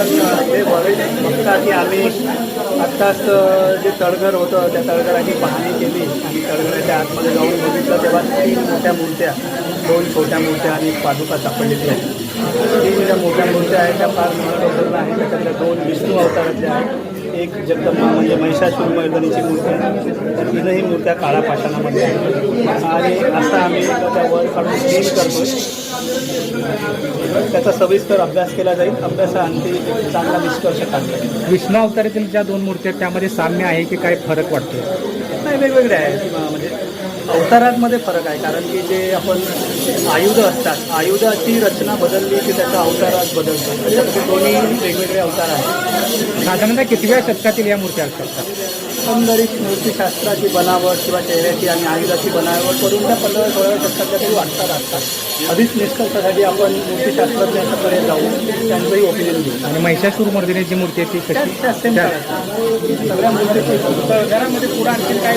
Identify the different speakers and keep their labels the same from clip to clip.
Speaker 1: पण हे बरेच फक्त की आम्ही आत्ताच जे तळघर होतं त्या तळघराची पाहणी केली. आणि तळघराच्या आतमध्ये जाऊन बघितलं तेव्हा तीन मोठ्या मूर्त्या दोन छोट्या मूर्त्या आणि एक पादुका सापडलेली आहेत तीन ज्या मोठ्या मूर्त्या आहेत त्या फार महत्त्वपूर्ण आहेत. त्याच्यातल्या दोन विष्णू अवतारातल्या आहेत. एक जगदंबा म्हणजे महिषासूर मर्दनीची मूर्ती. आहे तर तीनही मूर्त्या काळा पाषाणामध्ये आहेत. आणि असं आम्ही त्याचा वर काढून क्लीन करतो त्याचा सविस्तर अभ्यास केला जाईल. अभ्यासाअंती एक चांगला निष्कर्ष काढला
Speaker 2: विष्णू अवतारातील ज्या दोन मूर्ती आहेत त्यामध्ये साम्य आहे की काय फरक वाटतो
Speaker 1: नाही वेगवेगळे आहेत. अं, म्हणजे अवतारांमध्ये फरक आहे कारण की जे आपण आयुधं असतात आयुधाची रचना बदलली की त्याचा अवतारात बदलतो. त्याच्यामध्ये दोन्ही वेगवेगळे अवतार आहेत.
Speaker 2: साधारणतः कितव्या शतकातील या मूर्ती असतात?
Speaker 1: एकंदरीत मूर्तिशास्त्राची बनावट किंवा चेहऱ्याची आणि आयुधाची बनावट करून त्या पंधरा सोळाव्या शतकातल्या काही वाटतात असतात. अधिक निष्कर्षासाठी आपण मूर्तिशास्त्रज्ञांच्याकडे जाऊ त्यांचंही ओपिनियन घेऊ.
Speaker 2: आणि महिषासूर मर्दिनी जी मूर्ती आहे ती
Speaker 1: सगळ्या मूर्तीची
Speaker 2: घरामध्ये पुढे आणखी काय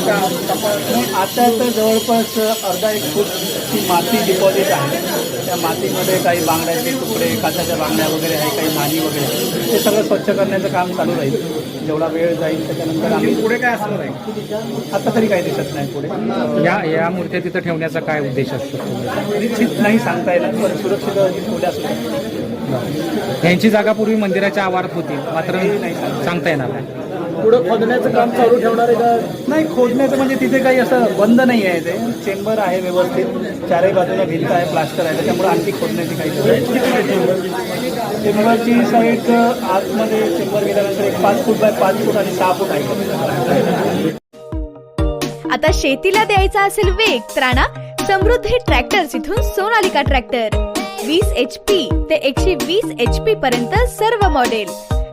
Speaker 1: आता तर जवळपास अर्धा एक फूटची माती डिपॉझिट आहे. त्या मातीमध्ये काही बांगड्याचे तुकडे काचाच्या बांगड्या वगैरे आहे काही मानी वगैरे ते सगळं स्वच्छ करण्याचं काम चालू राहील. जेवढा वेळ जाईल त्याच्यानंतर आम्ही
Speaker 2: पुढे काय असणार आहे?
Speaker 1: आता तरी काही दिसत नाही पुढे.
Speaker 2: या या मूर्त्या तिथं ठेवण्याचा काय उद्देश असतो
Speaker 1: निश्चित नाही सांगता येणार पण सुरक्षित असू शकतात
Speaker 2: यांची जागा पूर्वी मंदिराच्या आवारात होती मात्र
Speaker 1: सांगता
Speaker 2: येणार नाही.
Speaker 1: पुढं खोदण्याचं काम चालू ठेवणार आहे का? नाही खोदण्याचं म्हणजे तिथे काही असं बंद नाही आहे ते. चेंबर आहे व्यवस्थित. चारही बाजूला भिंत आहे प्लास्टर आहे. त्याच्यामुळे आणखी खोदण्याची काही. चेंबरची साईड आतमध्ये चेंबर गेल्यानंतर एक पाच फूट बाय पाच फूट आणि सहा फूट आहे.
Speaker 3: आता शेतीला द्यायचा असेल वेग तर आणा समृद्धी ट्रॅक्टर्स इथून सोनालिका ट्रॅक्टर. वीस एच पी ते एकशे वीस एच पी पर्यंत सर्व मॉडेल